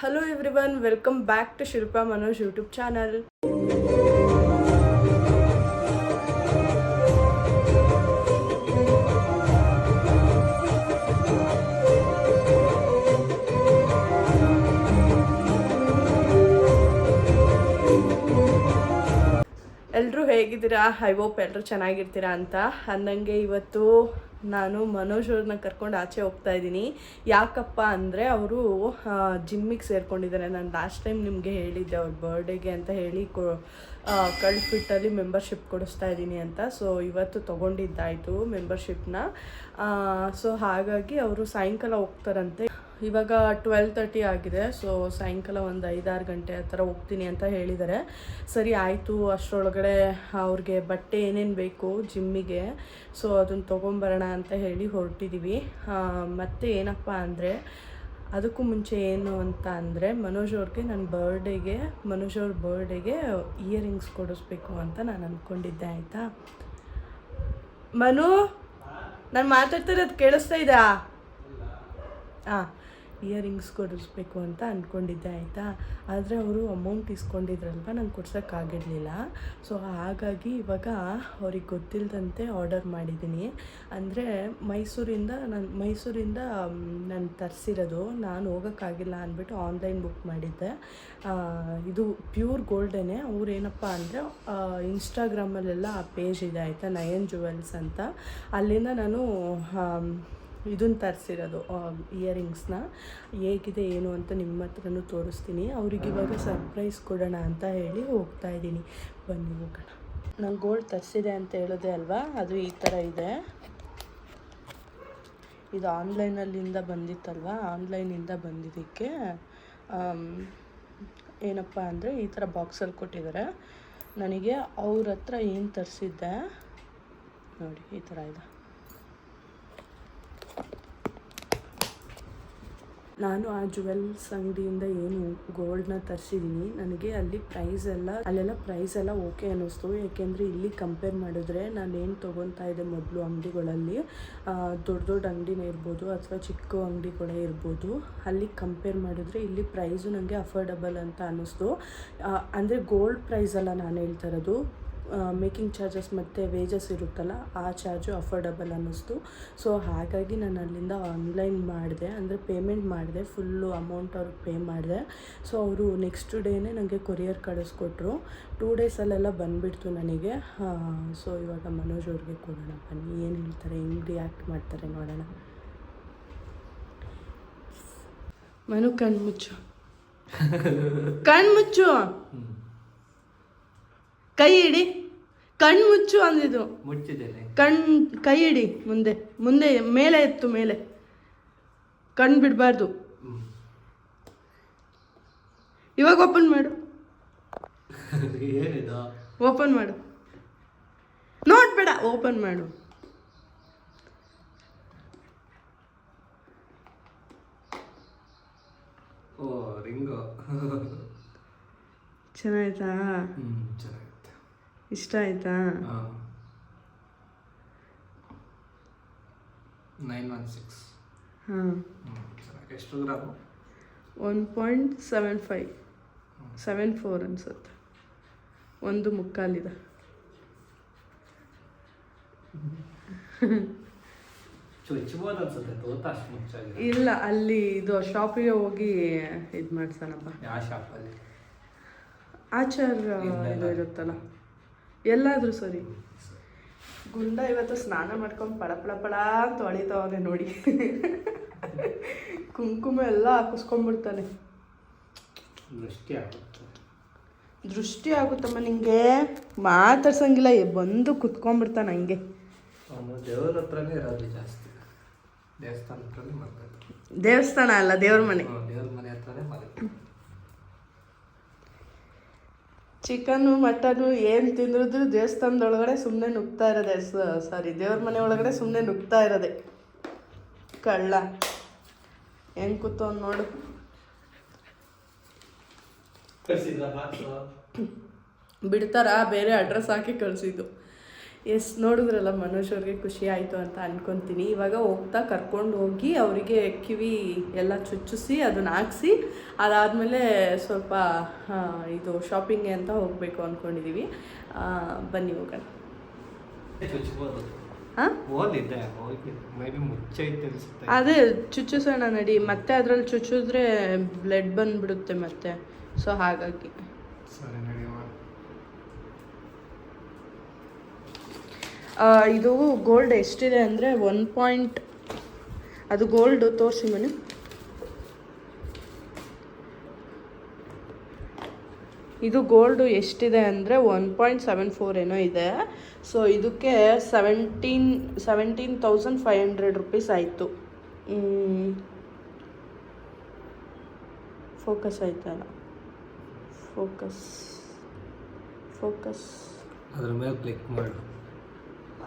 Hello everyone welcome back to Shilpa Manoj YouTube channel ಎಲ್ಲರೂ ಹೇಗಿದ್ದೀರಾ? I hope ಎಲ್ಲರೂ ಚೆನ್ನಾಗಿರ್ತೀರಾ ಅಂತ. ಅಂದಂಗೆ ಇವತ್ತು ನಾನು ಮನೋಜ್ ಅವ್ರನ್ನ ಕರ್ಕೊಂಡು ಆಚೆ ಹೋಗ್ತಾ ಇದ್ದೀನಿ. ಯಾಕಪ್ಪ ಅಂದರೆ ಅವರು ಜಿಮ್ಮಿಗೆ ಸೇರ್ಕೊಂಡಿದ್ದಾರೆ. ನಾನು ಲಾಸ್ಟ್ ಟೈಮ್ ನಿಮಗೆ ಹೇಳಿದ್ದೆ ಅವ್ರ ಬರ್ಡೇಗೆ ಅಂತ ಹೇಳಿ ಕೊ ಕಳ್ಸ್ಬಿಟ್ಟಲ್ಲಿ ಮೆಂಬರ್ಶಿಪ್ ಕೊಡಿಸ್ತಾ ಇದ್ದೀನಿ ಅಂತ. ಸೊ ಇವತ್ತು ತೊಗೊಂಡಿದ್ದಾಯಿತು ಮೆಂಬರ್ಶಿಪ್ನ ಸೊ ಹಾಗಾಗಿ ಅವರು ಸಾಯಂಕಾಲ ಹೋಗ್ತಾರಂತೆ. ಇವಾಗ ಟ್ವೆಲ್ ತರ್ಟಿ ಆಗಿದೆ ಸೊ ಸಾಯಂಕಾಲ ಒಂದು ಐದಾರು ಗಂಟೆ ಆ ಥರ ಹೋಗ್ತೀನಿ ಅಂತ ಹೇಳಿದ್ದಾರೆ ಸರಿ, ಆಯಿತು, ಅಷ್ಟರೊಳಗಡೆ ಅವ್ರಿಗೆ ಬಟ್ಟೆ ಏನೇನು ಬೇಕು ಜಿಮ್ಮಿಗೆ ಸೊ ಅದನ್ನು ತೊಗೊಂಬರೋಣ ಅಂತ ಹೇಳಿ ಹೊರಟಿದ್ದೀವಿ ಮತ್ತು ಏನಪ್ಪ ಅಂದರೆ, ಅದಕ್ಕೂ ಮುಂಚೆ ಏನು ಅಂತ ಅಂದರೆ, ಮನೋಜ್ ಅವ್ರಿಗೆ ನನ್ನ ಬರ್ಡೇಗೆ ಮನೋಜ್ ಅವ್ರ ಬರ್ಡೇಗೆ ಇಯರಿಂಗ್ಸ್ ಕೊಡಿಸ್ಬೇಕು ಅಂತ ನಾನು ಅಂದ್ಕೊಂಡಿದ್ದೆ ಆಯಿತಾ? ಮನು, ನಾನು ಮಾತಾಡ್ತಿರೋದು ಕೇಳಿಸ್ತಾ ಇದಾ ಹಾಂ ಇಯರಿಂಗ್ಸ್ ಕೊಡಿಸ್ಬೇಕು ಅಂತ ಅಂದ್ಕೊಂಡಿದ್ದೆ ಆಯಿತಾ? ಆದರೆ ಅವರು ಅಮೌಂಟ್ ಇಸ್ಕೊಂಡಿದ್ರಲ್ವ? ನಂಗೆ ಕೊಡ್ಸೋಕ್ಕಾಗಿರಲಿಲ್ಲ ಸೊ ಹಾಗಾಗಿ ಇವಾಗ ಅವ್ರಿಗೆ ಗೊತ್ತಿಲ್ಲದಂತೆ ಆರ್ಡರ್ ಮಾಡಿದ್ದೀನಿ. ಅಂದರೆ ಮೈಸೂರಿಂದ ನಾನು ಮೈಸೂರಿಂದ ನಾನು ತರಿಸಿರೋದು. ನಾನು ಹೋಗೋಕ್ಕಾಗಿಲ್ಲ ಅಂದ್ಬಿಟ್ಟು ಆನ್ಲೈನ್ ಬುಕ್ ಮಾಡಿದ್ದೆ. ಇದು ಪ್ಯೂರ್ ಗೋಲ್ಡನೇ ಅವ್ರು ಏನಪ್ಪ ಅಂದರೆ ಇನ್ಸ್ಟಾಗ್ರಾಮಲ್ಲೆಲ್ಲ ಆ ಪೇಜ್ ಇದೆ, ಆಯಿತಾ? ನಯನ್ ಜುವೆಲ್ಸ್ ಅಂತ. ಅಲ್ಲಿಂದ ನಾನು ಇದನ್ನ ತರಿಸಿರೋದು ಇಯರಿಂಗ್ಸ್ನ. ಹೇಗಿದೆ, ಏನು ಅಂತ ನಿಮ್ಮ ಹತ್ರನೂ ತೋರಿಸ್ತೀನಿ. ಅವ್ರಿಗೆ ಇವಾಗ ಸರ್ಪ್ರೈಸ್ ಕೊಡೋಣ ಅಂತ ಹೇಳಿ ಹೋಗ್ತಾ ಇದ್ದೀನಿ. ಬನ್ನಿ, ಹೋಗೋಣ. ನಾನು ಗೋಲ್ಡ್ ತರಿಸಿದೆ ಅಂತ ಹೇಳಿದೆ ಅಲ್ವಾ? ಅದು ಈ ಥರ ಇದೆ. ಇದು ಆನ್ಲೈನಲ್ಲಿಂದ ಬಂದಿತ್ತಲ್ವ? ಆನ್ಲೈನಿಂದ ಬಂದಿದ್ದಕ್ಕೆ ಏನಪ್ಪ ಅಂದರೆ ಈ ಥರ ಬಾಕ್ಸಲ್ಲಿ ಕೊಟ್ಟಿದ್ದಾರೆ. ನನಗೆ ಅವ್ರ ಹತ್ರ ಏನು ತರಿಸಿದ್ದೆ? ನೋಡಿ, ಈ ಥರ ಇದೆ. ನಾನು ಆ ಜುವೆಲ್ಸ್ ಅಂಗಡಿಯಿಂದ ಏನು ಗೋಲ್ಡ್ನ ತರಿಸಿದ್ದೀನಿ ನನಗೆ ಅಲ್ಲಿ ಪ್ರೈಸ್ ಎಲ್ಲ, ಅಲ್ಲೆಲ್ಲ ಪ್ರೈಸ್ ಎಲ್ಲ ಓಕೆ ಅನ್ನಿಸ್ತು. ಯಾಕೆಂದರೆ ಇಲ್ಲಿ ಕಂಪೇರ್ ಮಾಡಿದ್ರೆ ನಾನು ಏನು ತೊಗೊತಾ ಇದ್ದೆ ಮೊದಲು ಅಂಗಡಿಗಳಲ್ಲಿ ದೊಡ್ಡ ದೊಡ್ಡ ಅಂಗಡಿನೇ ಇರ್ಬೋದು ಅಥವಾ ಚಿಕ್ಕ ಅಂಗಡಿ ಕೂಡ ಇರ್ಬೋದು. ಅಲ್ಲಿ ಕಂಪೇರ್ ಮಾಡಿದ್ರೆ ಇಲ್ಲಿ ಪ್ರೈಸು ನನಗೆ ಅಫೋರ್ಡಬಲ್ ಅಂತ ಅನ್ನಿಸ್ತು. ಅಂದರೆ ಗೋಲ್ಡ್ ಪ್ರೈಸ್ ಅಲ್ಲ ನಾನು ಹೇಳ್ತಾ ಇರೋದು. ಮೇಕಿಂಗ್ ಚಾರ್ಜಸ್ ಮತ್ತು ವೇಜಸ್ ಇರುತ್ತಲ್ಲ ಆ ಚಾರ್ಜು ಅಫೋರ್ಡಬಲ್ ಅನ್ನಿಸ್ತು. ಸೊ ಹಾಗಾಗಿ ನಾನು ಅಲ್ಲಿಂದ ಆನ್ಲೈನ್ ಮಾಡಿದೆ. ಅಂದರೆ ಪೇಮೆಂಟ್ ಮಾಡಿದೆ. ಫುಲ್ಲು ಅಮೌಂಟ್ ಅವ್ರಿಗೆ ಪೇ ಮಾಡಿದೆ. ಸೊ ಅವರು ನೆಕ್ಸ್ಟ್ ಡೇನೇ ನನಗೆ ಕೊರಿಯರ್ ಕಳಿಸ್ಕೊಟ್ರು. ಟೂ ಡೇಸಲ್ಲೆಲ್ಲ ಬಂದುಬಿಡ್ತು ನನಗೆ. ಸೊ ಇವಾಗ ಮನೋಜ್ ಅವ್ರಿಗೆ ಕೊಡೋಣ. ಬನ್ನಿ. ಏನು ಹೇಳ್ತಾರೆ ಹೆಂಗೆ ರಿಯಾಕ್ಟ್ ಮಾಡ್ತಾರೆ ನೋಡೋಣ. ಮನು ಕಣ್ಮುಚ್ಚು. ಕಣ್ಮುಚ್ಚು! ಕೈ ಇಡಿ ಕಣ್ಣು ಮುಚ್ಚು ಅಂದಿದ್ದು. ಮುಚ್ಚಿದ್ದೇನೆ. ಕಣ್ ಕೈ ಇಡಿ ಮುಂದೆ ಮುಂದೆ ಮೇಲೆ ಎತ್ತು ಮೇಲೆ. ಕಣ್ಣು ಬಿಡಬಾರ್ದು. ಇವಾಗ ಓಪನ್ ಮಾಡು. ಏನಿದು? ಓಪನ್ ಮಾಡು. ನೋಡ್ಬೇಡ ಓಪನ್ ಮಾಡು. ಓ ರಿಂಗು. ಚೆನ್ನಾಯ್ತಾ ಹ್ಞೂ ಚೆನ್ನಾಗಿತ್ತು ಇಷ್ಟ ಆಯ್ತಾ? Nine one six. ಹಾಂ. ಎಷ್ಟು gram? One point seven five. Seven four ಅನ್ಸುತ್ತೆ. ಒಂದು ಮುಕ್ಕಾಲಿದೆ. ಇಲ್ಲ ಅಲ್ಲಿ ಇದು ಶಾಪಿಗೆ ಹೋಗಿ ಇದು ಮಾಡ್ಸೋಣಪ್ಪ ಆಚಾರ್ ಇದು ಇರುತ್ತಲ್ಲ. ಎಲ್ಲಾದರೂ ಸರಿ. ಗುಂಡ ಇವತ್ತು ಸ್ನಾನ ಮಾಡ್ಕೊಂಡು ಪಳ ಪಳ ಪಳ ಅಂತ ಹೊಳಿತಾವನೆ ನೋಡಿ. ಕುಂಕುಮ ಎಲ್ಲ ಹಾಕಿಸ್ಕೊಂಡ್ಬಿಡ್ತಾನೆ. ದೃಷ್ಟಿ ಆಗುತ್ತೆ. ದೃಷ್ಟಿ ಆಗುತ್ತಮ್ಮ ನಿಂಗೆ. ಮಾತಾಡ್ಸಂಗಿಲ್ಲ ಬಂದು ಕುತ್ಕೊಂಡ್ಬಿಡ್ತಾನೆ ಹಂಗೆ. ಅವನು ದೇವ್ರ ಹತ್ರನೇ ಇರೋದು ಜಾಸ್ತಿ. ದೇವಸ್ಥಾನ ದೇವಸ್ಥಾನ ಅಲ್ಲ ದೇವ್ರ ಮನೆ. ದೇವ್ರ ಮನೆ ಹತ್ರನೇ ಚಿಕನ್ನು ಮಟನು ಏನು ತಿಂದ್ರಿದ್ರು ದೇವಸ್ಥಾನದೊಳಗಡೆ ಸುಮ್ಮನೆ ನುಗ್ತಾ ಇರೋದೆ. ಸಾರಿ ದೇವ್ರ ಮನೆ ಒಳಗಡೆ ಸುಮ್ಮನೆ ನುಗ್ತಾ ಇರೋದೆ. ಕಳ್ಳ. ಹೆಂಗೆ ಕೂತು ನೋಡು. ಬಿಡ್ತಾರ? ಬೇರೆ ಅಡ್ರೆಸ್ ಹಾಕಿ ಕಳಿಸಿದ್ದು. ಎಸ್ ನೋಡಿದ್ರಲ್ಲ ಮನೋಜ್ ಅವ್ರಿಗೆ ಖುಷಿ ಆಯಿತು ಅಂತ ಅನ್ಕೊತೀನಿ. ಇವಾಗ ಹೋಗ್ತಾ ಕರ್ಕೊಂಡು ಹೋಗಿ ಅವರಿಗೆ ಕಿವಿ ಎಲ್ಲ ಚುಚ್ಚಿಸಿ ಅದನ್ನ ಹಾಕ್ಸಿ ಅದಾದಮೇಲೆ ಸ್ವಲ್ಪ ಇದು ಶಾಪಿಂಗ್ಗೆ ಅಂತ ಹೋಗಬೇಕು ಅಂದ್ಕೊಂಡಿದ್ದೀವಿ ಬನ್ನಿ ಹೋಗೋಣ. ಅದೇ ಚುಚ್ಚಿಸೋಣ ನಡಿ. ಮತ್ತೆ ಅದ್ರಲ್ಲಿ ಚುಚ್ಚಿದ್ರೆ ಬ್ಲಡ್ ಬಂದ್ಬಿಡುತ್ತೆ ಮತ್ತೆ. ಸೊ ಹಾಗಾಗಿ ಸರಿ ನಡೆಯುವ ಆ, ಇದು ಗೋಲ್ಡ್ ಎಷ್ಟಿದೆ ಅಂದರೆ ಒನ್ ಪಾಯಿಂಟ್ ಅದು ಗೋಲ್ಡು ತೋರಿಸಿ ಮನೆ. ಇದು ಗೋಲ್ಡು ಎಷ್ಟಿದೆ ಅಂದರೆ ಒನ್ ಪಾಯಿಂಟ್ ಸೆವೆನ್ ಫೋರ್ ಏನೋ ಇದೆ. ಸೊ ಇದಕ್ಕೆ seventeen seventeen thousand five hundred rupees ಆಯಿತು. ಫೋಕಸ್ ಆಯ್ತಲ್ಲ. ಫೋಕಸ್ ಫೋಕಸ್ ಅದ್ರ ಮೇಲೆ ಕ್ಲಿಕ್ ಮಾಡು.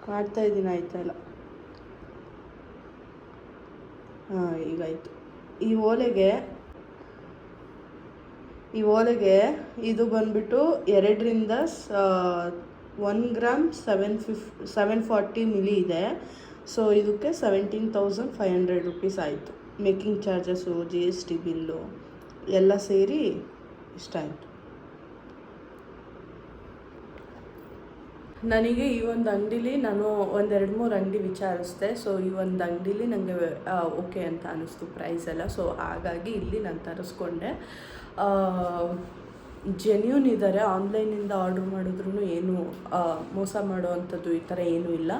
ಮಾಡ್ತಾ ಇದ್ದೀನಿ ಆಯ್ತಲ್ಲ ಹಾಂ ಈಗಾಯ್ತು ಈ ಓಲೆಗೆ ಈ ಓಲೆಗೆ ಇದು ಬಂದ್ಬಿಟ್ಟು ಎರಡರಿಂದ ಒನ್ ಗ್ರಾಮ್ ಸೆವೆನ್ ಫಿಫ್ ಸೆವೆನ್ ಫಾರ್ಟಿ ಮಿಲಿ ಇದೆ. ಸೊ ಇದಕ್ಕೆ seventeen thousand five hundred rupees ಆಯಿತು. Making charges G S T bill ಎಲ್ಲ ಸೇರಿ ಇಷ್ಟ ಆಯಿತು. ನನಗೆ ಈ ಒಂದು ಅಂಗಡಿಲಿ ನಾನು ಒಂದೆರಡು ಮೂರು ಅಂಗಡಿ ವಿಚಾರಿಸಿದೆ. ಸೊ ಈ ಒಂದು ಅಂಗಡಿಲಿ ನನಗೆ ಓಕೆ ಅಂತ ಅನ್ನಿಸ್ತು ಪ್ರೈಸ್ ಎಲ್ಲ. ಸೊ ಹಾಗಾಗಿ ಇಲ್ಲಿ ನಾನು ತರಿಸ್ಕೊಂಡೆ. ಜೆನ್ಯೂನ್ ಇದ್ದಾರೆ ಆನ್ಲೈನಿಂದ ಆರ್ಡ್ರ್ ಮಾಡಿದ್ರೂ ಏನು ಮೋಸ ಮಾಡುವಂಥದ್ದು ಈ ಥರ ಏನೂ ಇಲ್ಲ.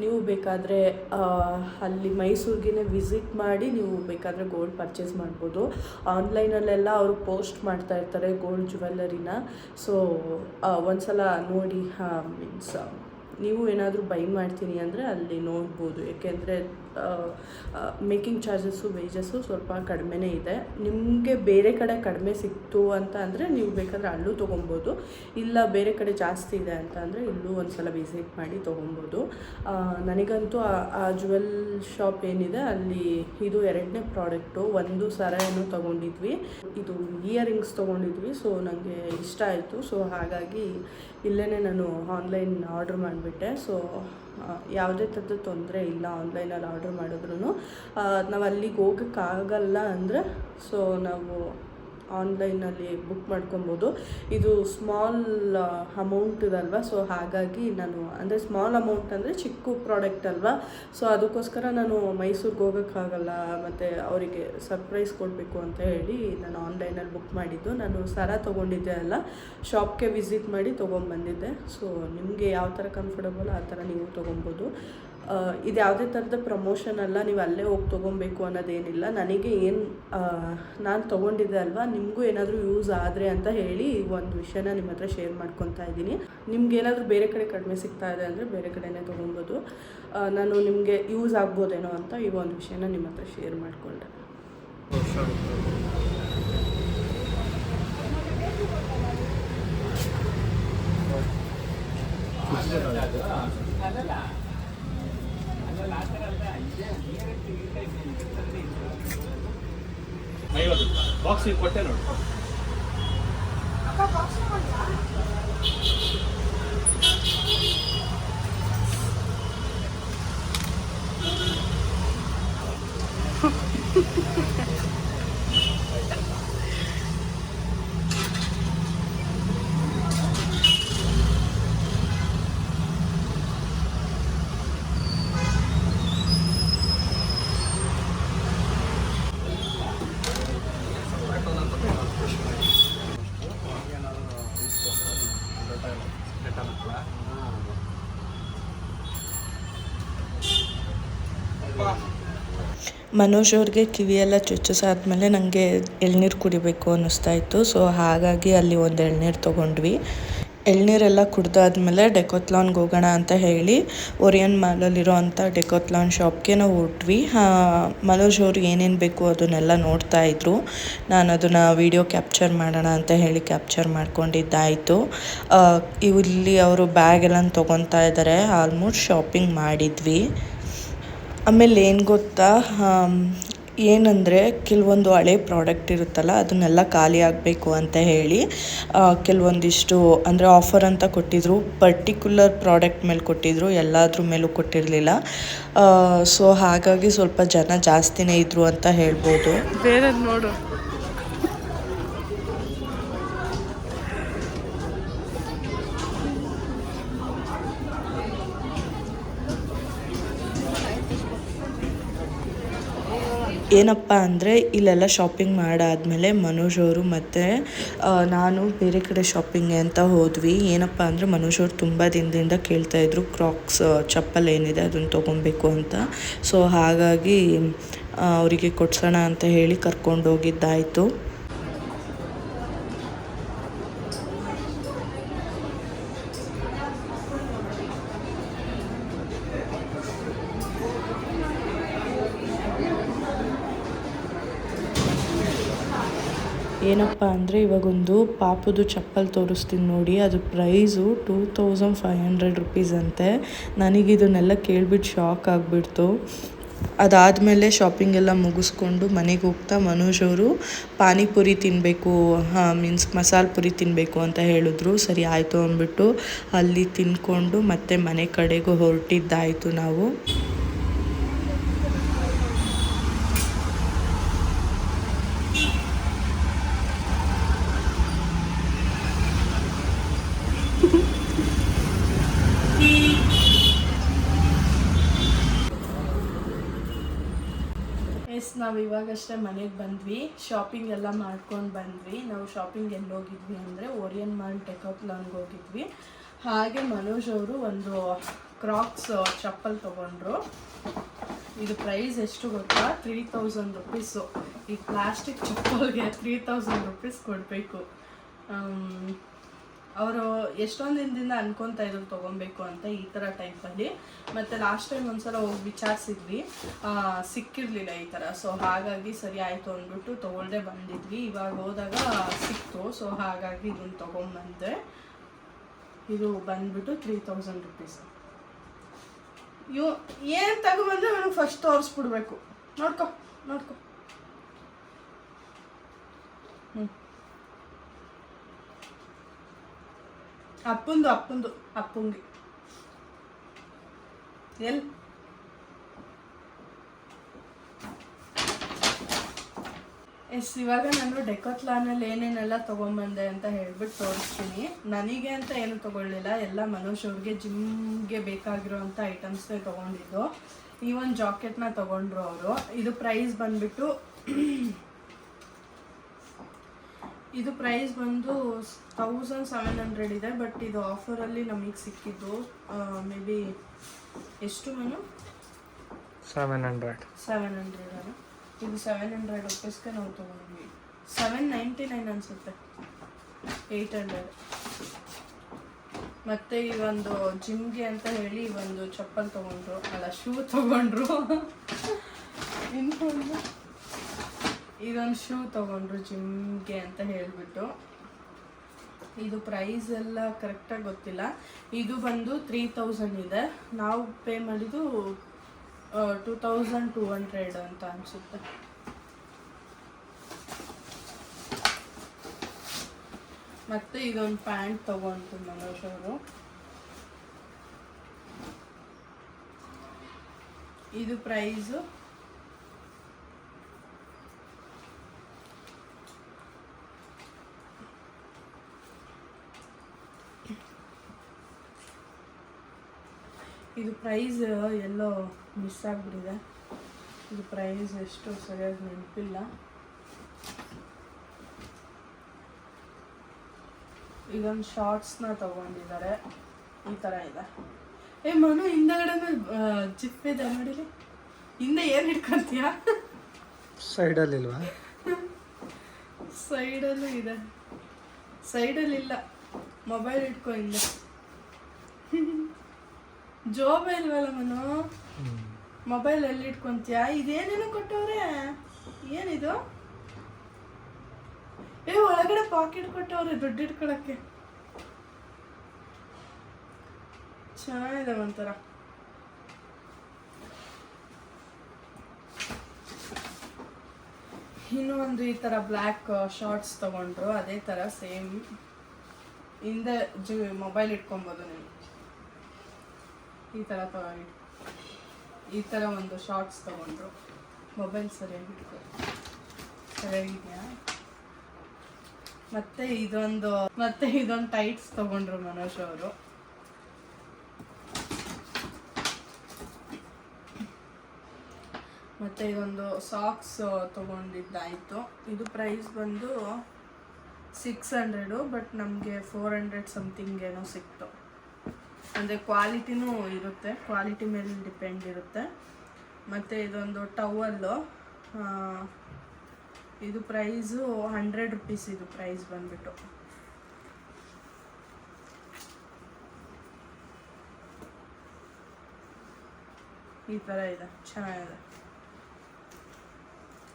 ನೀವು ಬೇಕಾದರೆ ಅಲ್ಲಿ ಮೈಸೂರಿಗೆ ವಿಸಿಟ್ ಮಾಡಿ ನೀವು ಬೇಕಾದರೆ ಗೋಲ್ಡ್ ಪರ್ಚೇಸ್ ಮಾಡ್ಬೋದು. ಆನ್ಲೈನಲ್ಲೆಲ್ಲ ಅವರು ಪೋಸ್ಟ್ ಮಾಡ್ತಾ ಇರ್ತಾರೆ ಗೋಲ್ಡ್ ಜ್ಯುವೆಲ್ಲರಿನ ಸೊ ಒಂದ್ಸಲ ನೋಡಿ ಮೀನ್ಸ್ ನೀವು ಏನಾದರೂ ಬೈ ಮಾಡ್ತೀನಿ ಅಂದರೆ ಅಲ್ಲಿ ನೋಡ್ಬೋದು. ಏಕೆಂದರೆ ಮೇಕಿಂಗ್ ಚಾರ್ಜಸ್ಸು ವೇಜಸ್ಸು ಸ್ವಲ್ಪ ಕಡಿಮೆನೇ ಇದೆ. ನಿಮಗೆ ಬೇರೆ ಕಡೆ ಕಡಿಮೆ ಸಿಕ್ತು ಅಂತ ಅಂದರೆ ನೀವು ಬೇಕಾದರೆ ಅಲ್ಲೂ ತೊಗೊಬೋದು. ಇಲ್ಲ ಬೇರೆ ಕಡೆ ಜಾಸ್ತಿ ಇದೆ ಅಂತ ಅಂದರೆ ಇಲ್ಲೂ ಒಂದು ಸಲ ವಿಸಿಟ್ ಮಾಡಿ ತೊಗೊಬೋದು. ನನಗಂತೂ ಆ- ಜುವೆಲ್ ಶಾಪ್ ಏನಿದೆ ಅಲ್ಲಿ ಇದು ಎರಡನೇ ಪ್ರಾಡಕ್ಟು ಒಂದು ಸರ ಏನೋ ತೊಗೊಂಡಿದ್ವಿ. ಇದು ಇಯರಿಂಗ್ಸ್ ತೊಗೊಂಡಿದ್ವಿ ಸೊ ನನಗೆ ಇಷ್ಟ ಆಯಿತು. ಸೊ ಹಾಗಾಗಿ ಇಲ್ಲೇ ನಾನು ಆನ್ಲೈನ್ ಆರ್ಡ್ರ್ ಮಾಡಿಬಿಟ್ಟೆ. ಸೊ ಯಾವುದೇ ಥರದ ತೊಂದರೆ ಇಲ್ಲ ಆನ್ಲೈನಲ್ಲಿ ಆರ್ಡ್ರ್ ಮಾಡಿದ್ರು ನಾವು ಅಲ್ಲಿಗೆ ಹೋಗೋಕ್ಕಾಗಲ್ಲ ಅಂದರೆ ಸೊ ನಾವು ಆನ್ಲೈನಲ್ಲಿ ಬುಕ್ ಮಾಡ್ಕೊಬೋದು. ಇದು ಸ್ಮಾಲ್ ಅಮೌಂಟ್ ಇದಲ್ವಾ? ಸೊ, ಹಾಗಾಗಿ ನಾನು, ಅಂದರೆ ಸ್ಮಾಲ್ ಅಮೌಂಟ್ ಅಂದರೆ ಚಿಕ್ಕ ಪ್ರಾಡಕ್ಟ್ ಅಲ್ವಾ? ಸೊ, ಅದಕ್ಕೋಸ್ಕರ ನಾನು ಮೈಸೂರಿಗೆ ಹೋಗೋಕ್ಕಾಗಲ್ಲ, ಮತ್ತು ಅವರಿಗೆ ಸರ್ಪ್ರೈಸ್ ಕೊಡಬೇಕು ಅಂತ ಹೇಳಿ ನಾನು ಆನ್ಲೈನಲ್ಲಿ ಬುಕ್ ಮಾಡಿದ್ದು. ನಾನು ಸರ ತೊಗೊಂಡಿದ್ದೆ ಅಲ್ಲ, ಶಾಪ್ಗೆ ವಿಸಿಟ್ ಮಾಡಿ ತೊಗೊಂಬಂದಿದ್ದೆ. ಸೊ, ನಿಮಗೆ ಯಾವ ಥರ ಕಂಫರ್ಟಬಲ್ ಆ ಥರ ನೀವು ತೊಗೊಬೋದು. ಇದು ಯಾವುದೇ ಥರದ ಪ್ರಮೋಷನ್ ಅಲ್ಲ, ನೀವು ಅಲ್ಲೇ ಹೋಗಿ ತೊಗೊಬೇಕು ಅನ್ನೋದೇನಿಲ್ಲ. ನನಗೆ ಏನು ನಾನು ತೊಗೊಂಡಿದ್ದೆ ಅಲ್ವಾ, ನಿಮಗೂ ಏನಾದರೂ ಯೂಸ್ ಆದರೆ ಅಂತ ಹೇಳಿ ಒಂದು ವಿಷಯನ ನಿಮ್ಮ ಹತ್ರ ಶೇರ್ ಮಾಡ್ಕೊತಾ ಇದ್ದೀನಿ. ನಿಮ್ಗೆ ಏನಾದರೂ ಬೇರೆ ಕಡೆ ಕಡಿಮೆ ಸಿಗ್ತಾ ಇದೆ ಅಂದರೆ ಬೇರೆ ಕಡೆನೇ ತೊಗೊಬೋದು. ನಾನು ನಿಮಗೆ ಯೂಸ್ ಆಗ್ಬೋದೇನೋ ಅಂತ ಈ ಒಂದು ವಿಷಯನ ನಿಮ್ಮ ಹತ್ರ ಶೇರ್ ಮಾಡಿಕೊಂಡೆ. ಐವತ್ತು ಬಾಕ್ಸಿಗೆ ಕೊಟ್ಟೆ ನೋಡಿ. ಮನೋಜ್ ಅವ್ರಿಗೆ ಕಿವಿಯೆಲ್ಲ ಚುಚ್ಚಿಸಾದ್ಮೇಲೆ ನನಗೆ ಎಳ್ನೀರು ಕುಡಿಬೇಕು ಅನ್ನಿಸ್ತಾ ಇತ್ತು. ಸೊ ಹಾಗಾಗಿ ಅಲ್ಲಿ ಒಂದು ಎಳ್ನೀರು ತೊಗೊಂಡ್ವಿ. ಎಳ್ನೀರೆಲ್ಲ ಕುಡ್ದಾದ್ಮೇಲೆ ಡೆಕೋತ್ಲಾನ್ಗೆ ಹೋಗೋಣ ಅಂತ ಹೇಳಿ ಒರಿಯನ್ ಮಾಲಲ್ಲಿರೋ ಅಂಥ ಡೆಕೋತ್ಲಾನ್ ಶಾಪ್ಗೆ ನಾವು ಹೊರಟ್ವಿ ಮನೋಜ್ ಅವ್ರಿಗೆ ಏನೇನು ಬೇಕು ಅದನ್ನೆಲ್ಲ ನೋಡ್ತಾ ಇದ್ರು. ನಾನು ಅದನ್ನು ವಿಡಿಯೋ ಕ್ಯಾಪ್ಚರ್ ಮಾಡೋಣ ಅಂತ ಹೇಳಿ ಕ್ಯಾಪ್ಚರ್ ಮಾಡ್ಕೊಂಡಿದ್ದಾಯಿತು. ಇಲ್ಲಿ ಅವರು ಬ್ಯಾಗ್ ಎಲ್ಲ ತೊಗೊತಾ ಇದ್ದಾರೆ ಆಲ್ಮೋಸ್ಟ್ ಶಾಪಿಂಗ್ ಮಾಡಿದ್ವಿ. ಆಮೇಲೆ ಏನು ಗೊತ್ತಾ? ಏನಂದರೆ ಕೆಲವೊಂದು ಹಳೆ ಪ್ರಾಡಕ್ಟ್ ಇರುತ್ತಲ್ಲ, ಅದನ್ನೆಲ್ಲ ಖಾಲಿ ಆಗಬೇಕು ಅಂತ ಹೇಳಿ ಕೆಲವೊಂದಿಷ್ಟು ಅಂದರೆ ಆಫರ್ ಅಂತ ಕೊಟ್ಟಿದ್ರು. ಪರ್ಟಿಕ್ಯುಲರ್ ಪ್ರಾಡಕ್ಟ್ ಮೇಲೆ ಕೊಟ್ಟಿದ್ರು, ಎಲ್ಲಾದ್ರೂ ಮೇಲೂ ಕೊಟ್ಟಿರಲಿಲ್ಲ. ಸೊ ಹಾಗಾಗಿ ಸ್ವಲ್ಪ ಜನ ಜಾಸ್ತಿನೇ ಇದ್ರು ಅಂತ ಹೇಳ್ಬೋದು. ಬೇರೆ ನೋಡು. ಏನಪ್ಪ ಅಂದರೆ ಇಲ್ಲೆಲ್ಲ ಶಾಪಿಂಗ್ ಮಾಡಾದಮೇಲೆ ಮನೋಜ್ ಅವರು ಮತ್ತು ನಾನು ಬೇರೆ ಕಡೆ ಶಾಪಿಂಗ್ಗೆ ಅಂತ ಹೋದ್ವಿ. ಏನಪ್ಪ ಅಂದರೆ ಮನೋಜ್ ಅವರು ತುಂಬ ದಿನದಿಂದ ಕೇಳ್ತಾ ಇದ್ರು ಕ್ರಾಕ್ಸ್ ಚಪ್ಪಲ್ ಏನಿದೆ ಅದನ್ನು ತೊಗೊಬೇಕು ಅಂತ. ಸೊ ಹಾಗಾಗಿ ಅವರಿಗೆ ಕೊಡ್ಸೋಣ ಅಂತ ಹೇಳಿ ಕರ್ಕೊಂಡು ಹೋಗಿದ್ದಾಯಿತು ಏನಪ್ಪ ಅಂದರೆ ಇವಾಗೊಂದು ಪಾಪುದು ಚಪ್ಪಲ್ ತೋರಿಸ್ತೀನಿ ನೋಡಿ. ಅದು price two thousand five hundred rupees ಅಂತೆ. ನನಗಿದನ್ನೆಲ್ಲ ಕೇಳಿಬಿಟ್ಟು ಶಾಕ್ ಆಗಿಬಿಡ್ತು. ಅದಾದಮೇಲೆ ಶಾಪಿಂಗ್ ಎಲ್ಲ ಮುಗಿಸ್ಕೊಂಡು ಮನೆಗೆ ಹೋಗ್ತಾ ಮನೋಜ್ ಅವರು, ಪಾನಿಪುರಿ ತಿನ್ನಬೇಕು ಹಾಂ, ಮೀನ್ಸ್ ಮಸಾಲ ಪುರಿ ತಿನ್ನಬೇಕು ಅಂತ ಹೇಳಿದ್ರು. ಸರಿ, ಆಯಿತು ಅಂದ್ಬಿಟ್ಟು ಅಲ್ಲಿ ತಿನ್ಕೊಂಡು ಮತ್ತೆ ಮನೆ ಕಡೆಗೂ ಹೊರಟಿದ್ದಾಯಿತು ನಾವು ಎಸ್ ನಾವು ಇವಾಗಷ್ಟೇ ಮನೆಗೆ ಬಂದ್ವಿ. ಶಾಪಿಂಗ್ ಎಲ್ಲ ಮಾಡ್ಕೊಂಡು ಬಂದ್ವಿ. ನಾವು ಶಾಪಿಂಗ್ ಎಲ್ಲಿ ಹೋಗಿದ್ವಿ ಅಂದರೆ ಓರಿಯನ್ ಮಾಲ್ ಟೆಕೋಪ್ಲಾನ್ಗೆ ಹೋಗಿದ್ವಿ. ಹಾಗೆ ಮನೋಜ್ ಅವರು ಒಂದು ಕ್ರಾಕ್ಸ್ ಚಪ್ಪಲ್ ತೊಗೊಂಡ್ರು. ಇದು ಪ್ರೈಸ್ ಎಷ್ಟು ಗೊತ್ತಾ? ತ್ರೀ ತೌಸಂಡ್ ರುಪೀಸು ಈ ಪ್ಲಾಸ್ಟಿಕ್ ಚಪ್ಪಲ್ಗೆ ತ್ರೀ ತೌಸಂಡ್ ರುಪೀಸ್ ಕೊಡಬೇಕು. ಅವರು ಎಷ್ಟೊಂದು ದಿನದಿಂದ ಅನ್ಕೊತಾ ಇದ್ರು ತಗೊಬೇಕು ಅಂತ ಈ ಥರ ಟೈಪಲ್ಲಿ ಮತ್ತು ಲಾಸ್ಟ್ ಟೈಮ್ ಒಂದ್ಸಲ ಹೋಗಿ ವಿಚಾರಿಸಿದ್ವಿ. ಸಿಕ್ಕಿರಲಿಲ್ಲ ಈ ಥರ ಸೊ ಹಾಗಾಗಿ ಸರಿ ಆಯಿತು ಅಂದ್ಬಿಟ್ಟು ತೊಗೊಳ್ದೆ ಬಂದಿದ್ವಿ. ಇವಾಗ ಹೋದಾಗ ಸಿಕ್ತು. ಸೊ ಹಾಗಾಗಿ ಇದನ್ನು ತೊಗೊಂಬಂದೆ. ಇದು ಬಂದ್ಬಿಟ್ಟು ತ್ರೀ ತೌಸಂಡ್ ರುಪೀಸ್ ಇವು ಏನು ತಗೊಬಂದ್ರೆ ನನಗೆ ಫಸ್ಟ್ ತೋರಿಸ್ಬಿಡ್ಬೇಕು. ನೋಡ್ಕೊ ನೋಡ್ಕೊ. ಅಪ್ಪಂದು ಅಪ್ಪಂದು, ಅಪ್ಪಂಗೆ. ಎಲ್? ಎಸ್ ಇವಾಗ ನಾನು ಡೆಕೋತ್ಲಾನಲ್ಲಿ ಏನೇನೆಲ್ಲ ತೊಗೊಂಬಂದೆ ಅಂತ ಹೇಳ್ಬಿಟ್ಟು ತೋರಿಸ್ತೀನಿ. ನನಗೆ ಅಂತ ಏನು ತೊಗೊಳ್ಳಿಲ್ಲ. ಎಲ್ಲ ಮನೋಜ್ ಅವ್ರಿಗೆ ಜಿಮ್ಗೆ ಬೇಕಾಗಿರೋಂಥ ಐಟಮ್ಸ್ನೇ ತೊಗೊಂಡಿದ್ದು. ಈ ಒಂದು ಜಾಕೆಟ್ನ ತೊಗೊಂಡ್ರು ಅವರು. ಇದು ಪ್ರೈಸ್ ಬಂದ್ಬಿಟ್ಟು ಇದು ಪ್ರೈಸ್ ಬಂದು ತೌಸಂಡ್ ಸೆವೆನ್ ಹಂಡ್ರೆಡ್ ಇದೆ ಬಟ್ ಇದು ಆಫರಲ್ಲಿ ನಮಗೆ ಸಿಕ್ಕಿದ್ದು ಮೇ ಬಿ ಎಷ್ಟು Manu seven hundred seven hundred ಅಲ್ಲ? ಇದು ಸೆವೆನ್ ಹಂಡ್ರೆಡ್ ರುಪೀಸ್ಗೆ ನಾವು ತೊಗೊಂಡ್ವಿ. ಸೆವೆನ್ ನೈಂಟಿ ನೈನ್ ಅನಿಸುತ್ತೆ. ಏಯ್ಟ್ ಹಂಡ್ರೆಡ್ ಮತ್ತು ಈ ಒಂದು ಜಿಮ್ಗೆ ಅಂತ ಹೇಳಿ ಒಂದು ಚಪ್ಪಲ್ ತೊಗೊಂಡ್ರು. ಅಲ್ಲ ಶೂ ತೊಗೊಂಡ್ರು. ಇನ್ನೊಂದು ಇದೊಂದು ಶೂ ತೊಗೊಂಡ್ರು ಜಿಮ್ಗೆ ಅಂತ ಹೇಳಿಬಿಟ್ಟು. ಇದು ಪ್ರೈಸ್ ಎಲ್ಲ ಕರೆಕ್ಟಾಗಿ ಗೊತ್ತಿಲ್ಲ. ಇದು ಬಂದು ತ್ರೀ ತೌಸಂಡ್ ಇದೆ. ನಾವು ಪೇ ಮಾಡಿದ್ದು ಟೂ ತೌಸಂಡ್ ಟೂ ಹಂಡ್ರೆಡ್ ಅಂತ ಅನಿಸುತ್ತೆ. ಮತ್ತೆ ಇದೊಂದು ಪ್ಯಾಂಟ್ ತಗೊಂಡು ಮನೋಜ್ ಅವರು. ಇದು ಪ್ರೈಸು ಇದು ಪ್ರೈಸ್ ಎಲ್ಲೋ ಮಿಸ್ ಆಗಿಬಿಟ್ಟಿದೆ. ಇದು ಪ್ರೈಸ್ ಎಷ್ಟು ಸರಿಯಾಗಿ ನೆನಪಿಲ್ಲ. ಇದೊಂದು ಶಾರ್ಟ್ಸ್ನ ತಗೊಂಡಿದ್ದಾರೆ. ಈ ಥರ ಇದೆ. ಏ ಮನು ಹಿಂದಗಡೆ ಜಿಪ್ ಇದೆ ನೋಡಿಲಿ ಹಿಂದೆ ಏನು ಹಿಡ್ಕೊಂತೀಯ? ಸೈಡಲ್ಲಿ ಇಲ್ವಾ? ಸೈಡಲ್ಲೂ ಇದೆ. ಸೈಡಲ್ಲಿ ಇಲ್ಲ ಮೊಬೈಲ್ ಇಟ್ಕೊ ಹಿಂದೆ. ಜೋಬ ಇಲ್ವಲ್ಲ ಮನು? ಮೊಬೈಲ್ ಎಲ್ಲಿ ಇಟ್ಕೊಂತೀಯ? ಇದೇನೇನು ಕೊಟ್ಟವ್ರೆ? ಏನಿದು? ಏ, ಒಳಗಡೆ ಪಾಕೆಟ್ ಕೊಟ್ಟವ್ರೆ ದುಡ್ಡು ಇಟ್ಕೊಳಕ್ಕೆ. ಚೆನ್ನಾಗಿದೆ ಒಂಥರ. ಇನ್ನೂ ಒಂದು ಈ ಥರ ಬ್ಲ್ಯಾಕ್ ಶಾರ್ಟ್ಸ್ ತಗೊಂಡ್ರು, ಅದೇ ಥರ ಸೇಮ್ ಹಿಂದೆ ಜಿ ಮೊಬೈಲ್ ಇಟ್ಕೊಬೋದು ನೀವು ಈ ಥರ ತಗೊಂಡು ಈ ಥರ ಒಂದು ಶಾರ್ಟ್ಸ್ ತೊಗೊಂಡ್ರು. ಮೊಬೈಲ್ ಸರಿಯಾಗಿ ಸರಿಯಾಗಿದೆಯಾ ಮತ್ತೆ ಇದೊಂದು ಮತ್ತೆ ಇದೊಂದು ಟೈಟ್ಸ್ ತಗೊಂಡ್ರು ಮನೋಜ್ ಅವರು. ಮತ್ತೆ ಇದೊಂದು ಸಾಕ್ಸ್ ತಗೊಂಡಿದ್ದಾಯ್ತು. ಇದು ಪ್ರೈಸ್ ಬಂದು ಸಿಕ್ಸ್ ಹಂಡ್ರೆಡು ಬಟ್ ನಮಗೆ ಫೋರ್ ಹಂಡ್ರೆಡ್ ಸಮಥಿಂಗ್ ಏನೋ ಸಿಕ್ತು. ಅಂದರೆ ಕ್ವಾಲಿಟಿನೂ ಇರುತ್ತೆ, ಕ್ವಾಲಿಟಿ ಮೇಲೆ ಡಿಪೆಂಡ್ ಇರುತ್ತೆ. ಮತ್ತು ಇದೊಂದು ಟವಲ್ಲು ಇದು ಪ್ರೈಸು ಹಂಡ್ರೆಡ್ ರುಪೀಸ್ ಇದು ಪ್ರೈಸ್ ಬಂದ್ಬಿಟ್ಟು. ಈ ಥರ ಇದೆ, ಚೆನ್ನಾಗಿದೆ.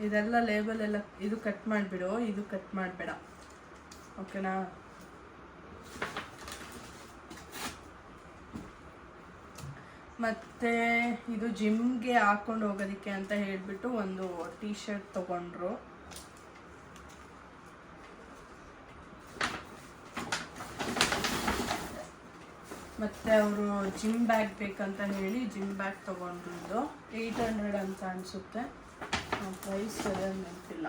ಇದೆಲ್ಲ ಲೇಬಲ್ ಎಲ್ಲ ಇದು ಕಟ್ ಮಾಡಿಬಿಡು, ಇದು ಕಟ್ ಮಾಡಬೇಡ. ಓಕೆನಾ ಮತ್ತೆ ಇದು ಜಿಮ್ಗೆ ಹಾಕೊಂಡು ಹೋಗೋದಕ್ಕೆ ಅಂತ ಹೇಳಿಬಿಟ್ಟು ಒಂದು ಟೀ ಶರ್ಟ್ ತಗೊಂಡ್ರು. ಮತ್ತೆ ಅವರು ಜಿಮ್ ಬ್ಯಾಗ್ ಬೇಕಂತ ಹೇಳಿ ಜಿಮ್ ಬ್ಯಾಗ್ ತಗೊಂಡಿದ್ದು ಏಯ್ಟ್ ಹಂಡ್ರೆಡ್ ಅಂತ ಅನಿಸುತ್ತೆ. ಪ್ರೈಸ್ ಸರಿಯಾಗಿ ನೆನಪಿಲ್ಲ.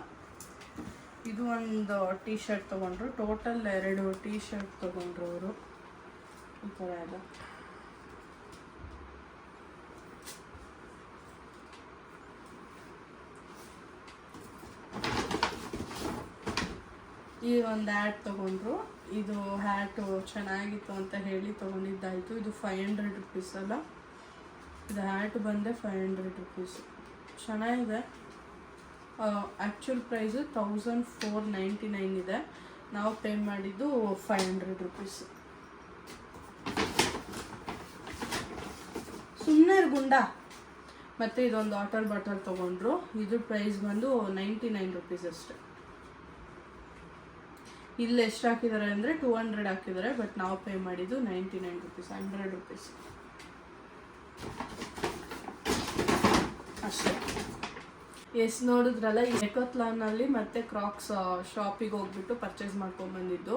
ಇದು ಒಂದು ಟೀ ಶರ್ಟ್ ತೊಗೊಂಡ್ರು. ಟೋಟಲ್ ಎರಡು ಟೀ ಶರ್ಟ್ ತೊಗೊಂಡ್ರು ಅವರು. ಈ ಥರ ಇದೆ. ಈ ಒಂದು ಹ್ಯಾಟ್ ತೊಗೊಂಡ್ರು. ಇದು ಹ್ಯಾಟು ಚೆನ್ನಾಗಿತ್ತು ಅಂತ ಹೇಳಿ ತೊಗೊಂಡಿದ್ದಾಯಿತು. ಇದು ಫೈವ್ ಹಂಡ್ರೆಡ್ ರುಪೀಸ್ ಅಲ್ಲ. ಇದು ಹ್ಯಾಟ್ ಬಂದೆ ಫೈವ್ ಹಂಡ್ರೆಡ್ ರುಪೀಸ್ ಚೆನ್ನಾಗಿದೆ. Actual price thousand four ninety nine ಇದೆ. ನಾವು ಪೇ ಮಾಡಿದ್ದು ಫೈವ್ ಹಂಡ್ರೆಡ್ ರುಪೀಸ್ ಸುಮ್ಮನೆ ಗುಂಡ ಮತ್ತು ಇದೊಂದು ವಾಟರ್ ಬಾಟಲ್ ತೊಗೊಂಡ್ರು. ಇದ್ರ ಪ್ರೈಸ್ ಬಂದು ನೈಂಟಿ ನೈನ್ ರುಪೀಸ್ ಅಷ್ಟೆ. ಇಲ್ಲಿ ಎಷ್ಟು ಹಾಕಿದ್ದಾರೆ ಅಂದರೆ ಟೂ ಹಂಡ್ರೆಡ್ ಹಾಕಿದ್ದಾರೆ ಬಟ್ ನಾವು ಪೇ ಮಾಡಿದ್ದು ninety nine rupees hundred rupees ಅಷ್ಟೇ. ಎಷ್ಟು ನೋಡಿದ್ರಲ್ಲ ಈ ಎಕೋತ್ಲಾನಲ್ಲಿ ಮತ್ತೆ ಕ್ರಾಕ್ಸ್ ಶಾಪಿಗೆ ಹೋಗ್ಬಿಟ್ಟು ಪರ್ಚೇಸ್ ಮಾಡ್ಕೊಂಬಂದಿದ್ದು.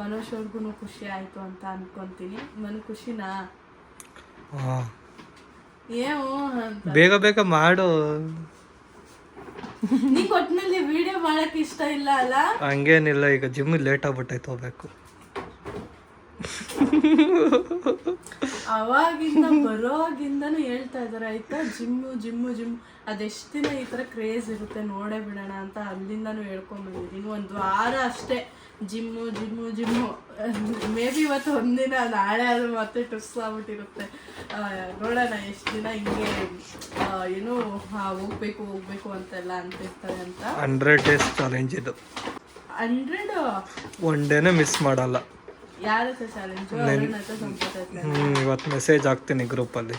ಮನೋಜ್ ಅವ್ರಿಗೂ ಖುಷಿ ಆಯಿತು ಅಂತ ಅನ್ಕೊಂತೀನಿ. ಮನು ಖುಷಿನಾ? ಏನು ಬೇಗ ಬೇಗ ಮಾಡು. ನಿಂಗೆ ಕೊಟ್ಟಿನಲ್ಲಿ ವಿಡಿಯೋ ಮಾಡಕ್ ಇಷ್ಟ ಇಲ್ಲ ಅಲ್ಲ? ಹಂಗೇನಿಲ್ಲ ಈಗ ಜಿಮ್ ಲೇಟ್ ಆಗ್ಬಿಟ್ಟೈತೆ ಹೋಗ್ಬೇಕು. ಅವಾಗಿಂದ ಬರೋವಾಗಿಂದನೂ ಹೇಳ್ತಾ ಇದಾರೆ ಆಯ್ತಾ ಜಿಮ್ಮು ಜಿಮ್ಮು ಜಿಮ್ ಅದೆಷ್ಟು ದಿನ ಈ ಥರ ಕ್ರೇಜ್ ಇರುತ್ತೆ ನೋಡೇ ಬಿಡೋಣ ಅಂತ ಅಲ್ಲಿಂದನೂ ಹೇಳ್ಕೊಂಬಂದಿದ್ದೀನಿ ಒಂದು ವಾರ ಅಷ್ಟೇ gym gym gym. Maybe ಇವತ್ತು ಒಂದಿನ ನಾಳೆ ಅದು ಮತ್ತೆ ಟುಸ್ ಆಗ್ಬಿಟ್ಟಿರುತ್ತೆ. ನೋಡೋಣ ಎಷ್ಟು ದಿನ ಹಿಂಗೆ ಏನು ಹೋಗಬೇಕು ಹೋಗ್ಬೇಕು ಅಂತೆಲ್ಲ ಅಂತಿರ್ತಾರೆ ಅಂತ. ಹಂಡ್ರೆಡ್ ಡೇಸ್ ಚಾಲೆಂಜ್ ಇದು. ಹಂಡ್ರೆಡ್? ಒನ್ ಡೇನೇ ಮಿಸ್ ಮಾಡಲ್ಲ. ಯಾರು ಹತ್ರ ಚಾಲೆಂಜು ಇವತ್ತು ಮೆಸೇಜ್ ಹಾಕ್ತೀನಿ ಗ್ರೂಪಲ್ಲಿ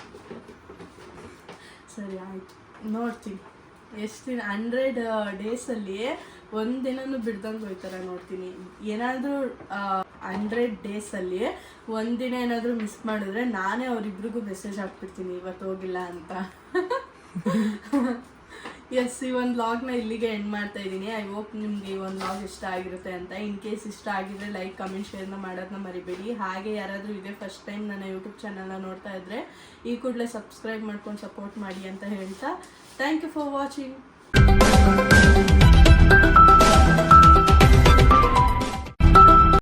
ಸರಿ ಆಯ್ತು. ನೋಡ್ತೀನಿ. ಎಷ್ಟು ದಿನ ಹಂಡ್ರೆಡ್ ಡೇಸಲ್ಲಿ ಒಂದು ದಿನನೂ ಬಿಡ್ದಂಗೆ ಹೋಯ್ತಾರೆ ನೋಡ್ತೀನಿ. ಏನಾದರೂ ಹಂಡ್ರೆಡ್ ಡೇಸಲ್ಲಿ ಒಂದಿನ ಏನಾದರೂ ಮಿಸ್ ಮಾಡಿದ್ರೆ ನಾನೇ ಅವರಿಬ್ರಿಗೂ ಮೆಸೇಜ್ ಹಾಕ್ಬಿಡ್ತೀನಿ, ಇವತ್ತು ಹೋಗಿಲ್ಲ ಅಂತ. ಎಸ್ ಈ ಒಂದು ಲಾಗ್ನ ಇಲ್ಲಿಗೆ ಎಂಡ್ ಮಾಡ್ತಾ ಇದ್ದೀನಿ. ಐ ಹೋಪ್ ನಿಮ್ಗೆ ಈ ಒಂದು ಲಾಗ್ ಇಷ್ಟ ಆಗಿರುತ್ತೆ ಅಂತ. ಇನ್ ಕೇಸ್ ಇಷ್ಟ ಆಗಿದ್ರೆ ಲೈಕ್ ಕಮೆಂಟ್ ಶೇರ್ನ ಮಾಡೋದನ್ನ ಮರಿಬೇಡಿ. ಹಾಗೆ ಯಾರಾದರೂ ಇದೇ ಫಸ್ಟ್ ಟೈಮ್ ನನ್ನ ಯೂಟ್ಯೂಬ್ ಚಾನಲ್ನ ನೋಡ್ತಾ ಇದ್ರೆ, ಈ ಕೂಡಲೇ ಸಬ್ಸ್ಕ್ರೈಬ್ ಮಾಡ್ಕೊಂಡು ಸಪೋರ್ಟ್ ಮಾಡಿ ಅಂತ ಹೇಳ್ತಾ. Thank you for watching